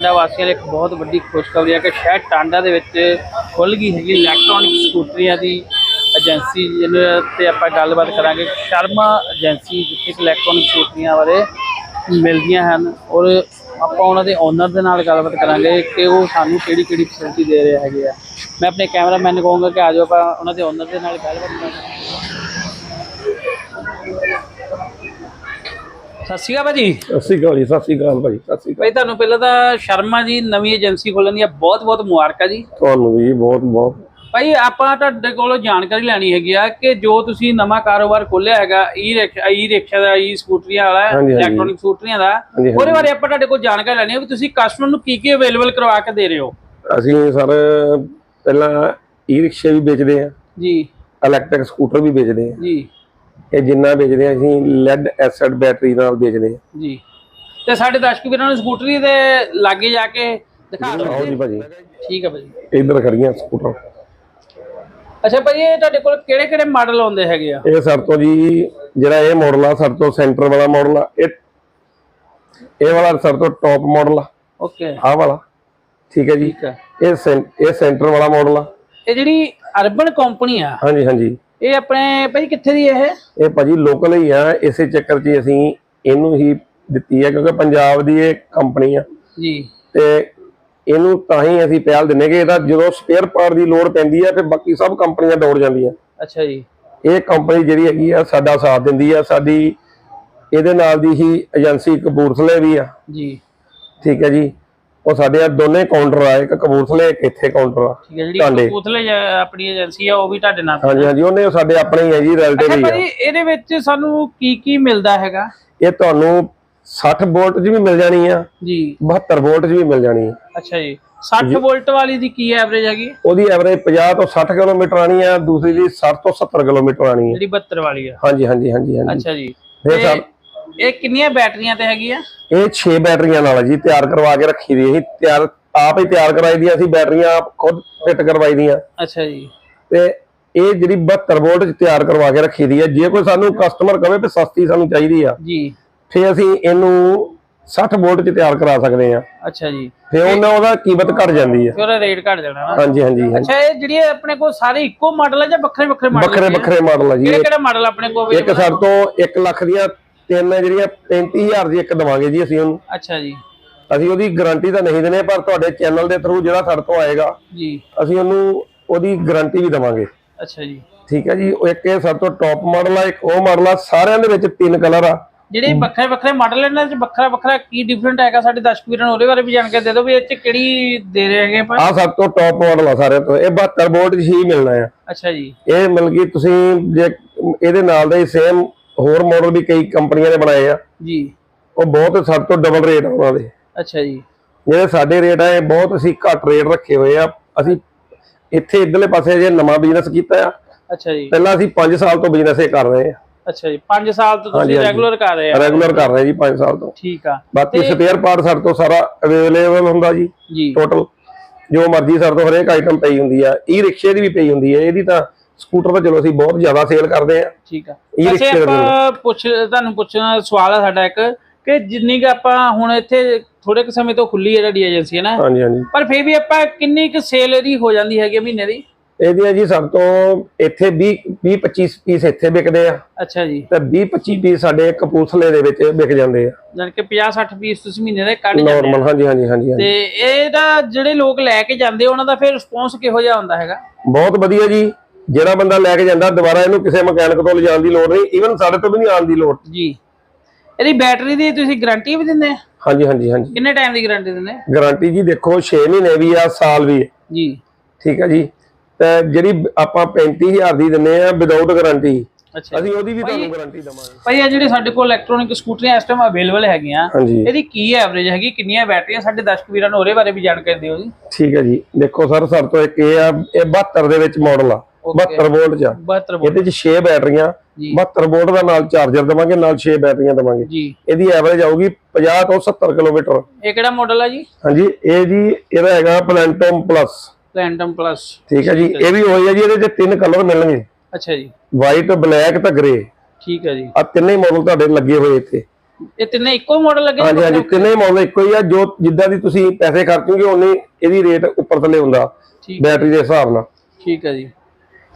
ਟਾਂਡਾ ਵਾਸੀਆਂ ਲਈ ਇੱਕ ਬਹੁਤ ਵੱਡੀ ਖੁਸ਼ਖਬਰੀ ਹੈ ਕਿ ਸ਼ਹਿਰ ਟਾਂਡਾ ਦੇ ਵਿੱਚ ਖੁੱਲ ਗਈ ਹੈਗੀ ਇਲੈਕਟ੍ਰੋਨਿਕ ਸਕੂਟਰੀਆਂ ਦੀ ਏਜੰਸੀ ਜਿਹਦੇ ਤੇ ਆਪਾਂ ਗੱਲਬਾਤ ਕਰਾਂਗੇ। ਸ਼ਰਮਾ ਏਜੰਸੀ ਜਿੱਥੇ ਇਲੈਕਟ੍ਰੋਨਿਕ ਸਕੂਟਰੀਆਂ ਬਾਰੇ ਮਿਲਦੀਆਂ ਹਨ। ਔਰ ਆਪਾਂ ਉਹਨਾਂ ਦੇ ਓਨਰ ਦੇ ਨਾਲ ਗੱਲਬਾਤ ਕਰਾਂਗੇ ਕਿ ਉਹ ਸਾਨੂੰ ਕਿਹੜੀ ਕਿਹੜੀ ਫੈਸਿਲਿਟੀ ਦੇ ਰਹੇ ਹੈਗੇ ਆ। ਮੈਂ ਆਪਣੇ ਕੈਮਰਾਮੈਨ ਨੂੰ ਕਹੂੰਗਾ ਕਿ ਆਜੋ ਆਪਾਂ ਉਹਨਾਂ ਦੇ ਓਨਰ ਦੇ ਨਾਲ ਗੱਲਬਾਤ ਕਰਾਂਗੇ। ਸਤਿ ਸ਼੍ਰੀ ਅਕਾਲ ਭਾਜੀ। ਸਤਿ ਸ਼੍ਰੀ ਅਕਾਲ ਜੀ ਸਤਿ ਸ਼੍ਰੀ ਅਕਾਲ ਭਾਈ ਸਤਿ ਸ਼੍ਰੀ ਅਕਾਲ। ਤੁਹਾਨੂੰ ਪਹਿਲਾਂ ਤਾਂ ਸ਼ਰਮਾ ਜੀ ਨਵੀਂ ਏਜੰਸੀ ਖੋਲਣ ਦੀਆਂ ਬਹੁਤ ਬਹੁਤ ਮੁਬਾਰਕਾਂ ਜੀ। ਤੁਹਾਨੂੰ ਵੀ ਬਹੁਤ ਬਹੁਤ ਭਾਈ ਆਪਾਂ ਤੁਹਾਡੇ ਕੋਲੋਂ ਜਾਣਕਾਰੀ ਲੈਣੀ ਹੈਗੀ ਆ ਕਿ ਜੋ ਤੁਸੀਂ ਨਵਾਂ ਕਾਰੋਬਾਰ ਖੋਲਿਆ ਹੈਗਾ ਈ ਰਿਕਸ਼ਾ ਈ ਰਿਕਸ਼ਾ ਦਾ ਈ ਸਕੂਟਰੀਆਂ ਵਾਲਾ ਹਾਂਜੀ, ਹਾਂਜੀ। ਇਲੈਕਟ੍ਰੋਨਿਕ ਸਕੂਟਰੀਆਂ ਦਾ ਹਾਂਜੀ, ਉਹਦੇ ਬਾਰੇ ਆਪਾਂ ਤੁਹਾਡੇ ਕੋਲ ਜਾਣਕਾਰੀ ਲੈਣੀ ਹੈ ਵੀ ਤੁਸੀਂ ਕਸਟਮਰ ਨੂੰ ਕੀ ਕੀ ਅਵੇਲੇਬਲ ਕਰਵਾ ਕੇ ਦੇ ਰਹੇ ਹੋ। ਅਸੀਂ ਸਰ ਪਹਿਲਾਂ ਈ ਰਿਕਸ਼ੇ ਵੀ ਵੇਚਦੇ ਆ ਜੀ। ਇਲੈਕਟ੍ਰਿਕ ਸਕੂਟਰ ਵੀ ਵੇਚਦੇ ਆ ਜੀ। ਇਹ ਜਿੰਨਾ ਵੇਚਦੇ ਆ ਅਸੀਂ ਲੈਡ ਐਸਿਡ ਬੈਟਰੀ ਨਾਲ ਵੇਚਦੇ ਆ ਜੀ। ਤੇ ਸਾਡੇ ਦਰਸ਼ਕ ਵੀਰਾਂ ਨੂੰ ਸਕੂਟਰੀ ਦੇ ਲਾਗੇ ਜਾ ਕੇ ਦਿਖਾ ਆਓ ਦਿਓ ਜੀ ਭਾਜੀ। ਠੀਕ ਹੈ ਭਾਜੀ। ਇੱਧਰ ਖੜੀਆਂ ਸਕੂਟਰ। ਅੱਛਾ ਭਾਜੀ ਇਹ ਤੁਹਾਡੇ ਕੋਲ ਕਿਹੜੇ ਕਿਹੜੇ ਮਾਡਲ ਆਉਂਦੇ ਹੈਗੇ ਆ? ਇਹ ਸਰ ਤੋਂ ਜੀ ਜਿਹੜਾ ਇਹ ਮਾਡਲ ਆ ਸਰ ਤੋਂ ਸੈਂਟਰ ਵਾਲਾ ਮਾਡਲ ਆ ਇਹ ਇਹ ਵਾਲਾ ਸਰ ਤੋਂ ਟੌਪ ਮਾਡਲ ਆ। ਓਕੇ ਆਹ ਵਾਲਾ। ਠੀਕ ਹੈ ਜੀ। ਇਹ ਸੈਂਟਰ ਵਾਲਾ ਮਾਡਲ ਆ। ਇਹ ਜਿਹੜੀ ਅਰਬਨ ਕੰਪਨੀ ਆ? ਹਾਂਜੀ ਹਾਂਜੀ। ਇਹ ਆਪਣੇ ਭਾਜੀ ਕਿੱਥੇ ਦੀ ਇਹ? ਇਹ ਭਾਜੀ ਲੋਕਲ ਹੀ ਆ ਇਸੇ ਚੱਕਰ 'ਚ ਅਸੀਂ ਇਹਨੂੰ ਹੀ ਦਿੱਤੀ ਹੈ ਕਿਉਂਕਿ ਪੰਜਾਬ ਦੀ ਇਹ ਕੰਪਨੀ ਆ। ਜੀ। ਤੇ ਇਹਨੂੰ ਤਾਂ ਹੀ ਅਸੀਂ ਪਹਿਲ ਦਿੰਨੇ ਕਿ ਇਹਦਾ ਜਦੋਂ ਸਪੇਅਰ ਪਾਰਟ ਦੀ ਲੋੜ ਪੈਂਦੀ ਹੈ ਫਿਰ ਬਾਕੀ ਸਭ ਕੰਪਨੀਆਂ ਦੌੜ ਜਾਂਦੀਆਂ ਅੱਛਾ ਜੀ। ਇਹ ਕੰਪਨੀ ਜਿਹੜੀ ਹੈਗੀ ਆ ਸਾਡਾ ਸਾਥ ਦਿੰਦੀ ਆ ਸਾਡੀ ਇਹਦੇ ਨਾਲ ਦੀ ਹੀ ਏਜੰਸੀ ਕਪੂਰਥਲੇ ਵੀ ਆ। ਜੀ। ਠੀਕ ਹੈ ਜੀ। ਉਹ ਸਾਡੇ ਆ ਦੋਨੇ ਕਾਊਂਟਰ ਆ ਇੱਕ ਕਪੂਰਥਲੇ ਇੱਕ ਇੱਥੇ ਕਾਊਂਟਰ ਆ। ਠੀਕ ਹੈ ਜਿਹੜੀ ਤੁਹਾਡੇ। ਕਪੂਰਥਲੇ ਜ- ਆਪਣੀ ਏਜੰਸੀ ਆ ਉਹ ਵੀ ਤੁਹਾਡੇ ਨਾਲ। ਹਾਂਜੀ ਹਾਂਜੀ ਉਹਨੇ ਸਾਡੇ ਆਪਣੇ ਹੀ ਹੈ ਜੀ ਰੈਲੇਟਿਵ ਅੱਛਾ ਹੀ ਆ। ਭਾਜੀ ਇਹਦੇ ਵਿੱਚ ਸਾਨੂੰ ਕੀ ਕੀ ਮਿਲਦਾ ਹੈਗਾ? ਇਹ ਤੁਹਾਨੂੰ 60 ਵੋਲਟ 'ਚ ਵੀ ਮਿਲ ਜਾਣੀ ਆ ਜੀ। 72 ਵੋਲਟ 'ਚ ਵੀ ਮਿਲ ਜਾਣੀ ਆ। ਅੱਛਾ ਜੀ। 60 ਵੋਲਟ ਵਾਲੀ ਦੀ ਕੀ ਐਵਰੇਜ ਹੈਗੀ? ਉਹਦੀ ਐਵਰੇਜ 50 ਤੋਂ 60 ਕਿਲੋਮੀਟਰ ਆਣੀ ਆ ਦੂਸਰੀ ਦੀ 60 ਤੋਂ 70 ਕਿਲੋਮੀਟਰ ਆਣੀ ਆ। ਜਿਹੜੀ 72 ਵਾਲੀ ਆ। ਹਾਂਜੀ ਹਾਂਜੀ ਹਾਂਜੀ ਹਾਂਜੀ। ਅੱਛਾ ਜੀ। ਫਿਰ ਤੇ ਇਹ ਕਿੰਨੀਆਂ ਬੈਟਰੀਆਂ ਤੇ ਹੈਗੀ ਆ? ਇਹ 6 ਬੈਟਰੀਆਂ ਨਾਲ ਜੀ ਤਿਆਰ ਕਰਵਾ ਕੇ ਰੱਖੀ ਦੀ ਅਸੀਂ ਤਿਆਰ ਆਪ ਹੀ ਤਿਆਰ ਕਰਾਈ ਦੀਆਂ ਅਸੀਂ ਬੈਟਰੀਆਂ ਆਪ ਖੁਦ ਫਿੱਟ ਕਰਵਾਈ ਦੀਆਂ। ਅੱਛਾ ਜੀ। ਤੇ ਇਹ ਜਿਹੜੀ 72 ਵੋਲਟ ਚ ਤਿਆਰ ਕਰਵਾ ਕੇ ਰੱਖੀ ਦੀ ਹੈ ਜੇ ਕੋਈ ਸਾਨੂੰ ਕਸਟਮਰ ਕਵੇ ਵੀ ਸਸਤੀ ਸਾਨੂੰ ਚਾਹੀਦੀ ਆ। ਜੀ। ਫੇ ਅਸੀਂ ਇਹਨੂੰ 60 ਵੋਲਟ ਚ ਤਿਆਰ ਕਰਾ ਸਕਦੇ ਆ ਅੱਛਾ ਜੀ। ਫੇ ਉਹਨਾਂ ਉਹਦਾ ਕੀਮਤ ਘਟ ਜਾਂਦੀ ਆ ਫਿਰ ਉਹਦਾ ਰੇਟ ਘਟ ਜਾਣਾ ਨਾ ਹਾਂਜੀ ਹਾਂਜੀ। ਅੱਛਾ ਇਹ ਜਿਹੜੀ ਆਪਣੇ ਕੋਲ ਸਾਰੇ ਇੱਕੋ ਮਾਡਲ ਹੈ ਜਾਂ ਵੱਖਰੇ ਵੱਖਰੇ ਮਾਡਲ ਵੱਖਰੇ ਵੱਖਰੇ ਮਾਡਲ ਆ ਜੀ। ਕਿਹੜੇ ਕਿਹੜੇ ਮਾਡਲ ਆਪਣੇ ਕੋਲ ਇੱਕ ਸਾਡੇ ਤੋਂ 1 ਲੱਖ ਦੀਆਂ ਤਿੰਨ ਜਿਹੜੀਆਂ 35000 ਦੀ ਇੱਕ ਦਵਾਂਗੇ ਜੀ ਅਸੀਂ ਉਹਨੂੰ। ਅੱਛਾ ਜੀ। ਅਸੀਂ ਉਹਦੀ ਗਾਰੰਟੀ ਤਾਂ ਨਹੀਂ ਦਿੰਦੇ ਪਰ ਤੁਹਾਡੇ ਚੈਨਲ ਦੇ ਥਰੂ ਜਿਹੜਾ ਸਾਡੇ ਤੋਂ ਆਏਗਾ ਜੀ। ਅਸੀਂ ਉਹਨੂੰ ਉਹਦੀ ਗਾਰੰਟੀ ਵੀ ਦਵਾਂਗੇ। ਅੱਛਾ ਜੀ। ਠੀਕ ਹੈ ਜੀ ਉਹ ਇੱਕ ਇਹ ਸਭ ਤੋਂ ਟੌਪ ਮਾਡਲ ਆ ਇੱਕ ਉਹ ਮਾਡਲ ਆ ਸਾਰਿਆਂ ਦੇ ਵਿੱਚ ਤਿੰਨ ਕਲਰ ਆ। ਜਿਹੜੇ ਵੱਖਰੇ ਵੱਖਰੇ ਮਾਡਲ ਇਹਨਾਂ ਚ ਵੱਖਰਾ ਵੱਖਰਾ ਕੀ ਡਿਫਰੈਂਟ ਹੈਗਾ ਸਾਡੇ ਦਰਸ਼ਕ ਵੀਰਾਂ ਨੂੰ ਉਹਦੇ ਬਾਰੇ ਵੀ ਜਾਣਕਾਰੀ ਦੇ ਦਿਓ ਵੀ ਇਹ ਚ ਕਿਹੜੀ ਦੇ ਰਹੇ ਹੈਗੇ ਆਪਾਂ। ਆ ਸਭ ਤੋਂ ਟੌਪ ਮਾਡਲ ਆ ਸਾਰਿਆਂ ਤੋਂ ਇਹ 72 ਵੋਲਟ ਹੀ ਮਿਲਣਾ ਆ। ਅੱਛਾ ਜੀ। ਇਹ ਮਿਲ ਗਈ ਤੁਸੀਂ ਜੇ ਇਹਦੇ ਨਾਲ ਦਾ ਹੀ ਸੇਮ ਹੋਰ ਮਾਡਲ ਵੀ ਕਈ ਕੰਪਨੀਆਂ ਨੇ ਬਣਾਏ ਆ। ਜੀ। ਉਹ ਬਹੁਤ ਸਾਡੇ ਤੋਂ ਡਬਲ ਰੇਟ ਆ ਉਹਨਾਂ ਦੇ। ਅੱਛਾ ਜੀ। ਜਿਹੜੇ ਸਾਡੇ ਰੇਟ ਆ ਇਹ ਬਹੁਤ ਅਸੀਂ ਘੱਟ ਰੇਟ ਰੱਖੇ ਹੋਏ ਆ। ਅਸੀਂ ਇੱਥੇ ਇਧਰਲੇ ਪਾਸੇ ਜੇ ਨਵਾਂ ਬਿਜ਼ਨਸ ਕੀਤਾ ਆ। ਅੱਛਾ ਜੀ। ਪਹਿਲਾਂ ਅਸੀਂ 5 ਸਾਲ ਤੋਂ ਬਿਜ਼ਨਸ ਇਹ ਕਰ ਰਹੇ ਆ। ਅੱਛਾ ਜੀ। 5 ਸਾਲ ਤੋਂ ਤੁਸੀਂ। ਰੈਗੂਲਰ ਕਰ ਰਹੇ ਆ। ਰੈਗੂਲਰ ਕਰ ਰਹੇ ਜੀ 5 ਸਾਲ ਤੋਂ। ਠੀਕ ਆ। ਬਾਕੀ ਸਪੇਅਰ ਪਾਰਟ ਸਾਡੇ ਤੋਂ ਸਾਰਾ ਅਵੇਲੇਬਲ ਹੁੰਦਾ ਜੀ। ਜੀ। ਟੋਟਲ ਜੋ ਮਰਜ਼ੀ ਸਾਡੇ ਤੋਂ ਹਰੇਕ ਆਈਟਮ ਪਈ ਹੁੰਦੀ ਆ। ਈ ਰਿਕਸ਼ੇ ਦੀ ਵੀ ਪਈ ਹੁੰਦੀ ਹੈ ਇਹਦੀ ਤਾਂ ਸਕੂਟਰ ਤਾਂ ਚਲੋ ਅਸੀਂ ਬਹੁਤ ਜ਼ਿਆਦਾ ਸੇਲ ਕਰਦੇ ਆ ਠੀਕ ਆ। ਅੱਛਾ ਆਪਾਂ ਪੁੱਛ ਤੁਹਾਨੂੰ ਪੁੱਛਣਾ ਸਵਾਲ ਆ ਸਾਡਾ ਇੱਕ ਕਿ ਜਿੰਨੀ ਕੁ ਆਪਾਂ ਹੁਣ ਇੱਥੇ ਥੋੜੇ ਕੁ ਸਮੇਂ ਤੋਂ ਖੁੱਲੀ ਹੈ ਤੁਹਾਡੀ ਏਜੰਸੀ ਹੈ ਨਾ ਹਾਂਜੀ ਹਾਂਜੀ। ਪਰ ਫਿਰ ਵੀ ਆਪਾਂ ਕਿੰਨੀ ਕੁ ਸੇਲ ਇਹਦੀ ਹੋ ਜਾਂਦੀ ਹੈਗੀ ਮਹੀਨੇ ਦੀ? ਇਹਦੀਆਂ ਜੀ ਸਾਡੇ ਤੋਂ ਇੱਥੇ 20 20 25 ਪੀਸ ਇੱਥੇ ਵਿਕਦੇ ਆ। ਅੱਛਾ ਜੀ। ਤੇ 20 25 ਪੀਸ ਸਾਡੇ ਕਪੂਰਥਲੇ ਦੇ ਵਿੱਚ ਵਿਕ ਜਾਂਦੇ ਆ। ਜਾਨ ਕਿ 50 60 ਪੀਸ ਤੁਸੀਂ ਮਹੀਨੇ ਦੇ ਕੱਢ ਜਾਂਦੇ। ਨਾਰਮਲ ਹਾਂਜੀ ਹਾਂਜੀ ਹਾਂਜੀ। ਤੇ ਇਹਦਾ ਜਿਹੜੇ ਲੋਕ ਲੈ ਕੇ ਜਾਂਦੇ ਉਹਨਾਂ ਦਾ ਫਿਰ ਰਿਸਪੌਂਸ ਕਿਹੋ ਜਿਹਾ ਹੁੰਦਾ ਹੈਗਾ? ਬਹੁਤ ਵਧੀਆ ਜੀ। ਜਿਹੜਾ ਬੰਦਾ ਲੈ ਕੇ ਜਾਂਦਾ ਦੁਬਾਰਾ ਇਹਨੂੰ ਕਿਸੇ ਮਕੈਨਿਕ ਤੋਂ ਲਿਜਾਣ ਦੀ ਲੋੜ ਨਹੀਂ ਈਵਨ ਸਾਡੇ ਤੋਂ ਵੀ ਨਹੀਂ ਆਉਣ ਦੀ ਲੋੜ। ਜੀ। ਇਹਦੀ ਬੈਟਰੀ ਦੀ ਤੁਸੀਂ ਗਾਰੰਟੀ ਵੀ ਦਿੰਦੇ ਆ? ਹਾਂਜੀ ਹਾਂਜੀ ਹਾਂਜੀ। ਕਿੰਨੇ ਟਾਈਮ ਦੀ ਗਾਰੰਟੀ ਦਿੰਦੇ ਆ? ਗਾਰੰਟੀ ਜੀ ਦੇਖੋ 6 ਮਹੀਨੇ ਵੀ ਆ ਸਾਲ ਵੀ ਹੈ ਜੀ। ਠੀਕ ਹੈ ਜੀ। ਤੇ ਜਿਹੜੀ ਆਪਾਂ 35000 ਦੀ ਦਿੰਨੇ ਆ ਵਿਦਆਊਟ ਗਾਰੰਟੀ ਅੱਛਾ ਅਸੀਂ ਉਹਦੀ ਵੀ ਤੁਹਾਨੂੰ ਗਾਰੰਟੀ ਦਵਾਂਗੇ। ਭਾਈ ਇਹ ਜਿਹੜੇ ਸਾਡੇ ਕੋਲ ਇਲੈਕਟ੍ਰੋਨਿਕ ਸਕੂਟਰੀਆਂ ਇਸ ਟਾਈਮ ਅਵੇਲੇਬਲ ਹੈਗੀਆਂ। ਇਹਦੀ ਕੀ ਐਵਰੇਜ ਹੈਗੀ? ਕਿੰਨੀਆਂ ਬੈਟਰੀਆਂ ਸਾਡੇ ਦਰਸ਼ਕ ਵੀਰਾਂ ਨੂੰ ਉਹਦੇ ਬਾਰੇ ਵੀ ਜਾਣਕਾਰੀ ਦਿਓ ਜੀ। ਠੀਕ ਹੈ ਜੀ। ਦੇਖੋ ਸਰ ਸਰ ਤੋਂ ਇੱਕ ਇਹ ਆ ਇਹ 72 ਦੇ ਵਿੱਚ ਮਾਡਲ ਆ. 72 ਵੋਲਟ ਚ ਆ। 72 ਵੋਲਟ। ਇਹਦੇ ਚ 6 ਬੈਟਰੀਆਂ ਜੀ। 72 ਵੋਲਟ ਦਾ ਨਾਲ ਚਾਰਜਰ ਦਵਾਂਗੇ ਨਾਲ 6 ਬੈਟਰੀਆਂ ਦਵਾਂਗੇ। ਜੀ। ਇਹਦੀ ਐਵਰੇਜ ਆਊਗੀ 50 ਤੋਂ 70 ਕਿਲੋਮੀਟਰ। ਇਹ ਕਿਹੜਾ ਮਾਡਲ ਹੈ ਜੀ? ਹਾਂਜੀ ਇਹ ਜੀ ਇਹਦਾ ਹੈਗਾ ਪਲੈਂਟਮ ਪਲੱਸ ਪਲੈਂਟਮ ਪਲੱਸ ਠੀਕ ਹੈ ਜੀ ਇਹ ਵੀ ਹੋਈ ਹੈ ਜੀ ਇਹਦੇ ਚ ਤਿੰਨ ਕਲਰ ਮਿਲਣਗੇ। ਅੱਛਾ ਜੀ। ਵਾਈਟ ਬਲੈਕ ਤੇ ਗ੍ਰੇ ਠੀਕ ਹੈ ਜੀ। ਆ ਤਿੰਨੇ ਮਾਡਲ ਤੁਹਾਡੇ ਲੱਗੇ ਹੋਏ ਇੱਥੇ। ਇਹ ਤਿੰਨੇ ਇੱਕੋ ਮਾਡਲ ਲੱਗੇ ਹਾਂਜੀ ਹਾਂਜੀ ਤਿੰਨੇ ਮਾਡਲ ਇੱਕੋ ਹੀ ਆ ਜੋ ਜਿੱਦਾਂ ਦੀ ਤੁਸੀਂ ਪੈਸੇ ਖਰਚੋਗੇ ਉਨੀ ਇਹਦੀ ਰੇਟ ਉੱਪਰ ਥੱਲੇ ਹੁੰਦਾ ਬੈਟਰੀ ਦੇ ਹਿਸਾਬ ਨਾਲ। ਠੀਕ ਹੈ ਜੀ।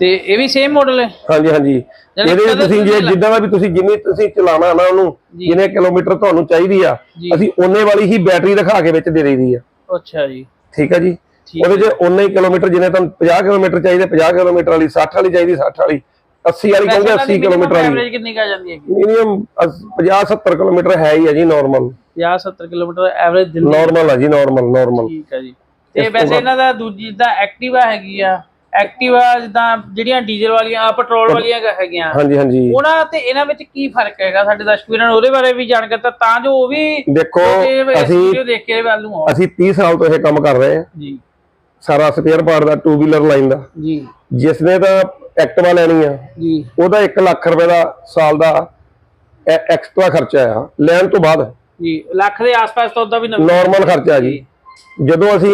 ਤੇ ਇਹ ਵੀ ਸੇਮ ਮਾਡਲ ਹੈ? ਹਾਂਜੀ ਹਾਂਜੀ। ਇਹਦੇ ਵਿੱਚ ਤੁਸੀਂ ਜੇ ਜਿੱਦਾਂ ਦਾ ਵੀ ਤੁਸੀਂ ਜਿੰਨੀ ਤੁਸੀਂ ਚਲਾਉਣਾ ਨਾ ਉਹਨੂੰ। ਜਿੰਨੇ ਕਿਲੋਮੀਟਰ ਤੁਹਾਨੂੰ ਚਾਹੀਦੀ ਆ। ਅਸੀਂ ਉਹਨੇ ਵਾਲੀ ਹੀ ਬੈਟਰੀ ਦਿਖਾ ਕੇ ਵਿੱਚ ਦੇ ਦਈਦੀ ਆ। ਅੱਛਾ ਜੀ। ਠੀਕ ਆ ਜੀ? ਉਹਦੇ 'ਚ ਹੀ ਕਿਲੋਮੀਟਰ ਜਿੰਨੇ ਤੁਹਾਨੂੰ 50 ਕਿਲੋਮੀਟਰ ਚਾਹੀਦੇ 50 ਕਿਲੋਮੀਟਰ ਵਾਲੀ 60 ਵਾਲੀ ਚਾਹੀਦੀ 60 ਵਾਲੀ 80 ਵਾਲੀ ਕਹਿੰਦੇ 80 ਕਿਲੋਮੀਟਰ ਵਾਲੀ। ਐਵਰੇਜ ਕਿੰਨੀ ਕਾ ਜਾਂਦੀ ਹੈ ਮਿਨੀਮਮ 50 70 ਕਿਲੋਮੀਟਰ ਹੈ ਹੀ ਆ ਜੀ ਨਾਰਮਲ 50 70 ਕਿਲੋਮੀਟਰ ਐਵਰੇਜ ਦਿੰਦੀ। ਨਾਰਮਲ ਆ ਜੀ ਨਾਰਮਲ ਨਾਰਮਲ ਠੀਕ ਹੈ ਜੀ। ਤੇ ਵੈਸੇ ਇਹਨਾਂ ਦਾ ਦੂਜੀ ਜਿੱਦਾਂ ਐਕਟਿਵਾ ਹੈਗੀ ਆ ਐਕਟਿਵਾ ਜਿੱਦਾਂ ਜਿਹੜੀਆਂ ਡੀਜ਼ਲ ਵਾਲੀਆਂ ਪੈਟਰੋਲ ਵਾਲੀਆਂ ਹੈਗੀਆਂ। ਹਾਂਜੀ ਹਾਂਜੀ। ਉਹਨਾਂ ਤੇ ਇਹਨਾਂ ਵਿੱਚ ਕੀ ਫ਼ਰਕ ਹੈਗਾ? ਸਾਡੇ ਦਰਸ਼ਕ ਵੀਰਾਂ ਨੂੰ ਉਹਦੇ ਬਾਰੇ ਵੀ ਜਾਣਕਾਰੀ ਤਾਂ ਤਾਂ ਜੋ ਉਹ ਵੀ ਦੇਖੋ ਅਸੀਂ ਦੇਖ ਕੇ ਵੱਲ ਨੂੰ ਅਸੀਂ 30 ਸਾਲ ਤੋਂ ਇਹ ਕੰਮ ਕਰ ਰਹੇ ਹਾਂ। ਜੀ। ਸਾਰਾ ਸਪੇਅਰ ਪਾਰਟ ਦਾ ਟੂ ਵੀਲਰ ਲਾਈਨ ਦਾ। ਜੀ। ਜਿਸ ਨੇ ਤਾਂ ਐਕਟਿਵਾ ਲੈਣੀ ਆ ਜੀ। ਉਹਦਾ 1 ਲੱਖ ਰੁਪਏ ਦਾ ਸਾਲ ਦਾ ਐਕਸਟਰਾ ਖਰਚਾ ਆ। ਲੈਣ ਤੋਂ ਬਾਅਦ। ਜੀ ਲੱਖ ਦੇ ਆਸ-ਪਾਸ ਤਾਂ ਉਹਦਾ ਵੀ ਨਾਰਮਲ ਖਰਚਾ ਜੀ। ਜਦੋਂ ਅਸੀਂ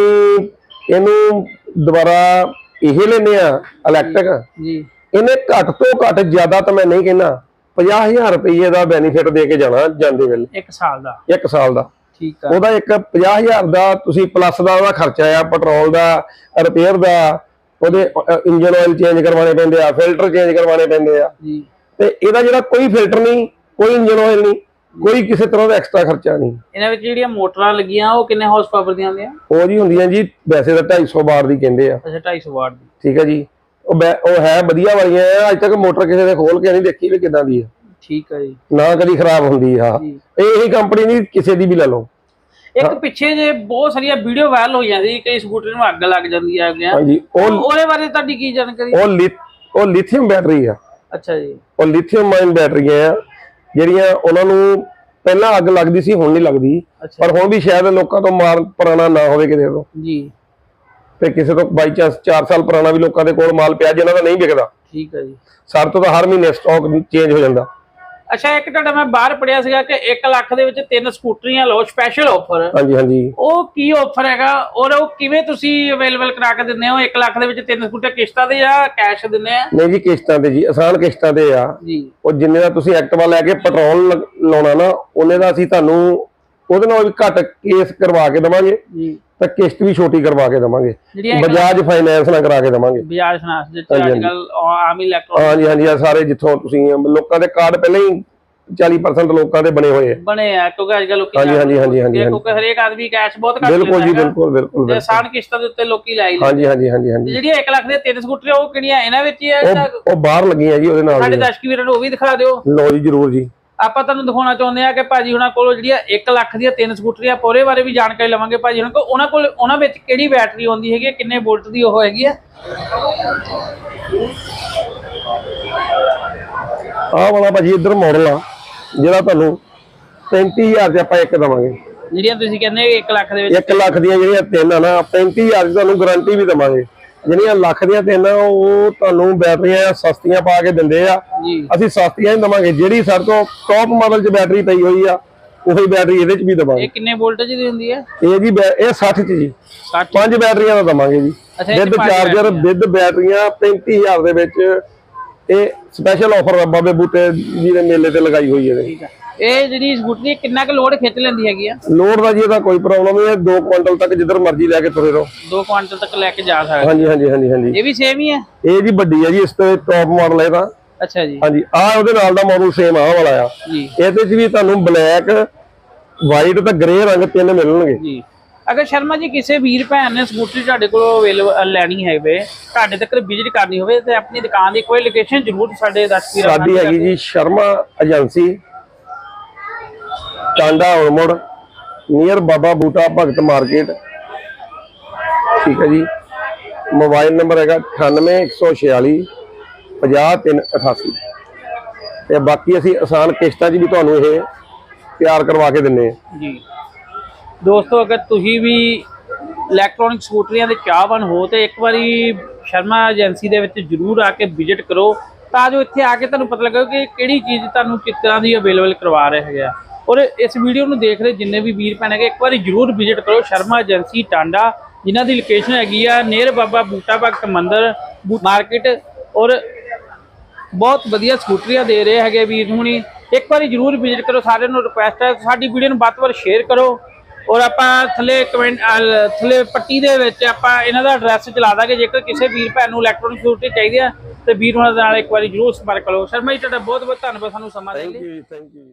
ਇਹਨੂੰ ਦੁਬਾਰਾ ਇਹ ਲੈਨੇ ਆ ਇਲੈਕਟ੍ਰਿਕ ਜੀ ਇਹਨੇ ਘੱਟ ਤੋਂ ਘੱਟ ਜ਼ਿਆਦਾ ਤਾਂ ਮੈਂ ਨਹੀਂ ਕਹਿੰਦਾ 50000 ਰੁਪਏ ਦਾ ਬੈਨੀਫਿਟ ਦੇ ਕੇ ਜਾਣਾ ਜਾਂਦੇ ਵੇਲੇ। ਇੱਕ ਸਾਲ ਦਾ। 1 ਸਾਲ ਦਾ। ਠੀਕ ਆ। ਉਹਦਾ ਇੱਕ 50000 ਦਾ ਤੁਸੀਂ ਪਲੱਸ ਦਾ ਉਹਦਾ ਖਰਚਾ ਆ ਪੈਟਰੋਲ ਦਾ ਰਿਪੇਅਰ ਦਾ ਉਹਦੇ ਇੰਜਨ ਆਇਲ ਚੇਂਜ ਕਰਵਾਉਣੇ ਪੈਂਦੇ ਆ ਫਿਲਟਰ ਚੇਂਜ ਕਰਵਾਉਣੇ ਪੈਂਦੇ ਆ। ਜੀ। ਤੇ ਇਹਦਾ ਜਿਹੜਾ ਕੋਈ ਫਿਲਟਰ ਨਹੀਂ ਕੋਈ ਇੰਜਨ ਆਇਲ ਨਹੀਂ ਕੋਈ ਕਿਸੇ ਤਰ੍ਹਾਂ ਦਾ ਐਕਸਟਰਾ ਖਰਚਾ ਨਹੀਂ। ਇਹਨਾਂ ਵਿੱਚ ਜਿਹੜੀਆਂ ਮੋਟਰਾਂ ਲੱਗੀਆਂ ਉਹ ਕਿੰਨੇ ਹਾਰਸ ਪਾਵਰ ਦੀਆਂ ਹੁੰਦੀਆਂ? ਉਹ ਜੀ ਹੁੰਦੀਆਂ ਜੀ ਵੈਸੇ ਤਾਂ 250 ਬਾਰ ਦੀ ਕਹਿੰਦੇ ਆ। ਅੱਛਾ 250 ਵਾਟ ਦੀ। ਠੀਕ ਹੈ ਜੀ। ਉਹ ਉਹ ਹੈ ਵਧੀਆ ਵਾਲੀਆਂ ਆ ਅੱਜ ਤੱਕ ਮੋਟਰ ਕਿਸੇ ਦੇ ਖੋਲ ਕੇ ਨਹੀਂ ਦੇਖੀ ਵੀ ਕਿਦਾਂ ਦੀ ਆ। ਠੀਕ ਆ ਜੀ। ਨਾ ਕਦੀ ਖਰਾਬ ਹੁੰਦੀ ਆ। ਇਹ ਕੰਪਨੀ ਨਹੀਂ ਕਿਸੇ ਦੀ ਵੀ ਲੈ ਲਓ। ਇੱਕ ਪਿੱਛੇ ਜੇ ਬਹੁਤ ਸਾਰੀਆਂ ਵੀਡੀਓ ਵਾਇਰਲ ਹੋਈਆਂ ਸੀ ਕਈ ਸਕੂਟਰ ਨੂੰ ਅੱਗ ਲੱਗ ਜਾਂਦੀ ਹੈ ਅੱਗੇ ਹਾਂਜੀ ਉਹ ਉਹਦੇ ਬਾਰੇ ਤੁਹਾਡੀ ਕੀ ਜਾਣਕਾਰੀ? ਉਹ ਲਿਥੀਅਮ ਬੈਟਰੀ ਆ। ਅੱਛਾ ਜੀ। ਉਹ ਲਿਥੀਅਮ ਮਾਈਨ ਬੈਟਰੀਆਂ ਆ। ਜਿਹੜੀਆਂ ਉਹਨਾਂ ਨੂੰ ਪਹਿਲਾਂ ਅੱਗ ਲੱਗਦੀ ਸੀ ਹੁਣ ਨਹੀਂ ਲੱਗਦੀ। ਪਰ ਹੁਣ ਵੀ ਸ਼ਾਇਦ ਲੋਕਾਂ ਤੋਂ ਮਾਲ ਪੁਰਾਣਾ ਨਾ ਹੋਵੇ ਕਿਸੇ ਤੋਂ। ਜੀ। ਤੇ ਕਿਸੇ ਤੋਂ ਬਾਈ ਚਾਂਸ 4 ਸਾਲ ਪੁਰਾਣਾ ਵੀ ਲੋਕਾਂ ਦੇ ਕੋਲ ਮਾਲ ਪਿਆ ਜਿਨ੍ਹਾਂ ਦਾ ਨਹੀਂ ਵਿਕਦਾ। ਠੀਕ ਹੈ ਜੀ। ਸਾਡੇ ਤੋਂ ਤਾਂ ਹਰ ਮਹੀਨੇ ਸਟਾਕ ਚੇਂਜ ਹੋ ਜਾਂਦਾ। ਅੱਛਾ ਇੱਕ ਤੁਹਾਡਾ ਮੈਂ ਬਾਹਰ ਪੜਿਆ ਸੀਗਾ ਕਿ 1 ਲੱਖ ਦੇ ਵਿੱਚ ਤਿੰਨ ਸਕੂਟਰੀਆਂ ਲਓ ਸਪੈਸ਼ਲ ਆਫਰ ਹਾਂਜੀ ਹਾਂਜੀ। ਉਹ ਕੀ ਆਫਰ ਹੈਗਾ? ਔਰ ਉਹ ਕਿਵੇਂ ਤੁਸੀਂ ਅਵੇਲੇਬਲ ਕਰਾ ਕੇ ਦਿੰਦੇ ਹੋ? 1 ਲੱਖ ਦੇ ਵਿੱਚ ਤਿੰਨ ਸਕੂਟਰ ਕਿਸ਼ਤਾਂ ਦੇ ਜਾਂ ਕੈਸ਼ ਦਿੰਦੇ ਆ? ਨਹੀਂ ਜੀ ਕਿਸ਼ਤਾਂ ਤੇ ਜੀ ਆਸਾਨ ਕਿਸ਼ਤਾਂ ਤੇ ਆ। ਜੀ। ਉਹ ਜਿੰਨੇ ਦਾ ਤੁਸੀਂ ਐਕਟਿਵਾ ਲੈ ਕੇ ਪੈਟਰੋਲ ਲਾਉਣਾ ਨਾ ਉਹਨੇ ਦਾ ਅਸੀਂ ਤੁਹਾਨੂੰ ਉਹਦੇ ਨਾਲ ਵੀ ਘੱਟ ਕੇਸ ਕਰਵਾ ਕੇ ਦਵਾਂਗੇ। ਜੀ। ਤਾਂ ਕਿਸ਼ਤ ਵੀ ਛੋਟੀ ਕਰਵਾ ਕੇ ਦਵਾਂਗੇ। ਬਜਾਜ ਫਾਈਨੈਂਸ ਨਾਲ ਕਰਾ ਕੇ ਦਵਾਂਗੇ। ਬਜਾਜ ਫਾਈਨਾਂਸ ਦੇ ਅੱਜ ਕੱਲ ਆਮ ਇਲੈਕਟ੍ਰੋਨਿਕ ਹਾਂਜੀ ਹਾਂਜੀ ਆ ਸਾਰੇ ਜਿੱਥੋਂ ਤੁਸੀਂ ਲੋਕਾਂ ਦੇ ਕਾਰਡ ਪਹਿਲਾਂ ਹੀ 40% ਲੋਕਾਂ ਦੇ ਬਣੇ ਹੋਏ ਆ। ਬਣੇ ਆ ਕਿਉਂਕਿ ਅੱਜ ਕੱਲ ਲੋਕੀ ਹਾਂਜੀ, ਹਾਂਜੀ, ਹਾਂਜੀ, ਹਾਂਜੀ, ਕਿਉਂਕਿ ਹਰੇਕ ਆਦਮੀ ਕੈਸ਼ ਬਹੁਤ ਘੱਟ ਬਿਲਕੁਲ ਜੀ। ਬਿਲਕੁਲ ਬਿਲਕੁਲ ਤੇ। ਆਸਾਨ ਕਿਸ਼ਤਾਂ ਦੇ ਉੱਤੇ ਲੋਕੀ ਲੈ ਹੀ ਲੈਂਦੇ ਹਾਂਜੀ ਹਾਂਜੀ ਹਾਂਜੀ। ਹਾਂਜੀ ਜਿਹੜੀਆਂ 1 ਲੱਖ ਦੇ ਤਿੰਨ ਸਕੂਟਰ ਉਹ ਕਿਹੜੀਆਂ? ਇਹਨਾਂ ਵਿੱਚ ਹੀ ਆ ਜਾਂ ਉਹ ਬਾਹਰ ਲੱਗੀਆਂ ਜੀ ਉਹਦੇ ਨਾਲ ਸਾਡੇ ਹੀ। ਦਰਸ਼ਕ ਵੀਰਾਂ ਨੂੰ ਉਹ ਵੀ ਦਿਖਾ ਦਿਓ। ਲਓ ਜੀ ਜਰੂਰ ਜੀ। ਆਪਾਂ ਤੁਹਾਨੂੰ ਦਿਖਾਉਣਾ ਚਾਹੁੰਦੇ ਆ ਕਿ ਭਾਜੀ ਉਹਨਾਂ ਕੋਲ ਜਿਹੜੀਆਂ 1 ਲੱਖ ਦੀਆਂ ਤਿੰਨ ਸਕੂਟਰੀਆਂ ਪੋਰੇ ਬਾਰੇ ਵੀ ਜਾਣਕਾਰੀ ਲਵਾਂਗੇ ਭਾਜੀ ਉਹਨਾਂ ਕੋਲ। ਉਹਨਾਂ ਕੋਲ ਉਹਨਾਂ ਵਿੱਚ ਕਿਹੜੀ ਬੈਟਰੀ ਆਉਂਦੀ ਹੈਗੀ ਕਿੰਨੇ ਵੋਲਟ ਦੀ ਉਹ ਹੈਗੀ ਆ? ਆਹ ਵਾਲਾ ਭਾਜੀ ਇੱਧਰ ਮਾਡਲ ਆ ਜਿਹੜਾ ਤੁਹਾਨੂੰ 35000 ਚ ਆਪਾਂ ਇੱਕ ਦਵਾਂਗੇ। ਜਿਹੜੀਆਂ ਤੁਸੀਂ ਕਹਿੰਦੇ 1 ਲੱਖ ਦੇ ਵਿੱਚ 1 ਲੱਖ ਦੀਆਂ ਜਿਹੜੀਆਂ ਤਿੰਨ ਆ ਨਾ 35000 ਦੀ ਤੁਹਾਨੂੰ ਗਾਰੰਟੀ ਵੀ ਦਵਾਂਗੇ। ਜਿਹੜੀਆਂ ਲੱਖ ਦੀਆਂ ਆ ਉਹ ਤੁਹਾਨੂੰ ਬੈਟਰੀਆਂ ਸਸਤੀਆਂ ਪਾ ਕੇ ਦਿੰਦੇ ਆ। ਅਸੀਂ ਸਸਤੀਆਂ ਹੀ ਦਵਾਂਗੇ ਜਿਹੜੀ ਸਾਡੇ ਤੋਂ ਟੌਪ ਮਾਡਲ 'ਚ ਬੈਟਰੀ ਪਈ ਹੋਈ ਆ ਉਹੀ ਬੈਟਰੀ ਇਹਦੇ 'ਚ ਵੀ ਦਵਾਂਗੇ। ਇਹ ਕਿੰਨੇ ਵੋਲਟੇਜ ਦੀ ਹੁੰਦੀ ਹੈ ਇਹ ਜੀ ਇਹ 60 'ਚ ਜੀ। 60 ਪੰਜ ਬੈਟਰੀਆਂ ਦਾ ਦਵਾਂਗੇ ਜੀ। With charger. ਵਿਦ ਬੈਟਰੀਆਂ 35000 ਦੇ ਵਿੱਚ ਇਹ ਸਪੈਸ਼ਲ ਆਫਰ ਬਾਬੇ ਬੂਟੇ ਜੀ ਦੇ ਮੇਲੇ ਤੇ ਲਗਾਈ ਹੋਈ ਹੈ ਠੀਕ ਆ। ਇਹ ਜਿਹੜੀ ਸਕੂਟਰੀ ਕਿੰਨਾ ਕੁ ਲੋਡ ਖਿੱਚ ਲੈਂਦੀ ਹੈਗੀ ਆ? ਲੋਡ ਦਾ ਜੀ ਇਹਦਾ ਕੋਈ ਪ੍ਰੋਬਲਮ ਨਹੀਂ ਹੈ 2 ਕੁਇੰਟਲ ਤੱਕ ਜਿੱਧਰ ਮਰਜ਼ੀ ਲੈ ਕੇ ਤੁਰੇ ਰਹੋ। 2 ਕੁਆਂਟਲ ਤੱਕ ਲੈ ਕੇ ਜਾ ਸਕਦੇ ਹਾਂਜੀ ਹਾਂਜੀ ਹਾਂਜੀ ਹਾਂਜੀ। ਇਹ ਵੀ ਸੇਮ ਹੀ ਹੈ? ਇਹ ਜੀ ਵੱਡੀ ਹੈ ਜੀ ਇਸ ਤੇ ਟੌਪ ਮਾਡਲ ਹੈ ਤਾਂ ਅੱਛਾ ਜੀ। ਹਾਂਜੀ ਆਹ ਉਹਦੇ ਨਾਲ ਦਾ ਮਾਡਲ ਸੇਮ ਆਹ ਵਾਲਾ ਆ। ਜੀ। ਇਹਦੇ 'ਚ ਵੀ ਤੁਹਾਨੂੰ ਬਲੈਕ ਵਾਈਟ ਤੇ ਗ੍ਰੇ ਰੰਗ ਤਿੰਨ ਮਿਲਣਗੇ। ਜੀ। ਅਗਰ ਸ਼ਰਮਾ ਜੀ ਕਿਸੇ ਵੀਰ ਭੈਣ ਨੇ ਸਕੂਟਰੀ ਤੁਹਾਡੇ ਕੋਲੋਂ ਅਵੇਲੇਬਲ ਲੈਣੀ ਹੈਵੇ ਤੁਹਾਡੇ ਤੱਕ ਵਿਜ਼ਿਟ ਕਰਨੀ ਹੋਵੇ ਤੇ ਆਪਣੀ ਦੁਕਾਨ ਦੀ ਕੋਈ ਲੋਕੇਸ਼ਨ ਜ਼ਰੂਰ ਸਾਡੇ ਦੱਸ ਵੀਰਾਂ ਸਾਡੀ ਹੈਗੀ ਜੀ Sharma agency Tanda Ulmar near Baba Buta Bhagat market. ਠੀਕ ਹੈ ਜੀ। ਮੋਬਾਈਲ ਨੰਬਰ ਹੈਗਾ 98146 50388 ਤੇ ਬਾਕੀ ਅਸੀਂ ਆਸਾਨ ਕਿਸ਼ਤਾਂ 'ਚ ਵੀ ਤੁਹਾਨੂੰ ਇਹ ਤਿਆਰ ਕਰਵਾ ਕੇ ਦਿੰਨੇ ਆ। ਜੀ। ਦੋਸਤੋ, ਅਗਰ ਤੁਸੀਂ ਵੀ ਇਲੈਕਟ੍ਰੋਨਿਕ ਸਕੂਟਰੀਆਂ ਦੇ ਚਾਹਵਾਨ ਹੋ, ਤੇ ਇੱਕ ਵਾਰੀ ਸ਼ਰਮਾ ਏਜੰਸੀ ਦੇ ਵਿੱਚ ਜ਼ਰੂਰ ਆ ਕੇ ਵਿਜ਼ਿਟ ਕਰੋ, ਤਾਂ ਜੋ ਇੱਥੇ ਆ ਕੇ ਤੁਹਾਨੂੰ ਪਤਾ ਲੱਗੇ ਕਿ ਕਿਹੜੀ ਚੀਜ਼ ਤੁਹਾਨੂੰ ਕਿਸ ਤਰ੍ਹਾਂ ਦੀ ਅਵੇਲੇਬਲ ਕਰਵਾ ਰਹੇ ਹੈਗੇ ਆ। ਔਰ ਇਸ ਵੀਡੀਓ ਨੂੰ ਦੇਖ ਰਹੇ ਜਿੰਨੇ ਵੀ ਵੀਰ ਭੈਣ ਹੈਗੇ, ਇੱਕ ਵਾਰੀ ਜ਼ਰੂਰ ਵਿਜ਼ਿਟ ਕਰੋ ਸ਼ਰਮਾ ਏਜੰਸੀ ਟਾਂਡਾ। ਜਿਨ੍ਹਾਂ ਦੀ ਲੋਕੇਸ਼ਨ ਹੈਗੀ ਆ ਨੇਰ ਬਾਬਾ ਬੂਟਾ ਭਗਤ ਮੰਦਿਰ ਮਾਰਕੀਟ ਔਰ ਬਹੁਤ ਵਧੀਆ ਸਕੂਟਰੀਆਂ ਦੇ ਰਹੇ ਹੈਗੇ ਵੀਰ ਹੁਣੀ। ਇੱਕ ਵਾਰੀ ਜਰੂਰ ਵਿਜ਼ਿਟ ਕਰੋ, ਸਾਰਿਆਂ ਨੂੰ ਰਿਕੁਐਸਟ ਹੈ। ਸਾਡੀ ਵੀਡੀਓ ਨੂੰ ਵੱਧ ਤੋਂ ਵੱਧ ਸ਼ੇਅਰ ਕਰੋ ਔਰ ਆਪਾਂ ਥੱਲੇ ਕਮੈਂਟ ਥੱਲੇ ਪੱਟੀ ਦੇ ਵਿੱਚ ਆਪਾਂ ਇਹਨਾਂ ਦਾ ਐਡਰੈਸ ਚਲਾ ਦਾਂਗੇ। ਜੇਕਰ ਕਿਸੇ ਵੀਰ ਭੈਣ ਨੂੰ ਇਲੈਕਟ੍ਰੋਨਿਕ ਸਕੂਟਰੀ ਚਾਹੀਦੀ ਆ, ਤੇ ਵੀਰ ਉਹਨਾਂ ਦੇ ਨਾਲ ਇੱਕ ਵਾਰੀ ਜਰੂਰ ਸੰਪਰਕ ਕਰੋ। ਸ਼ਰਮਾ ਜੀ, ਤੁਹਾਡਾ ਬਹੁਤ ਬਹੁਤ ਧੰਨਵਾਦ। ਸਾਨੂੰ ਸਮਾਂ ਦੇਣ ਥੈਂਕ ਯੂ ਥੈਂਕ ਯੂ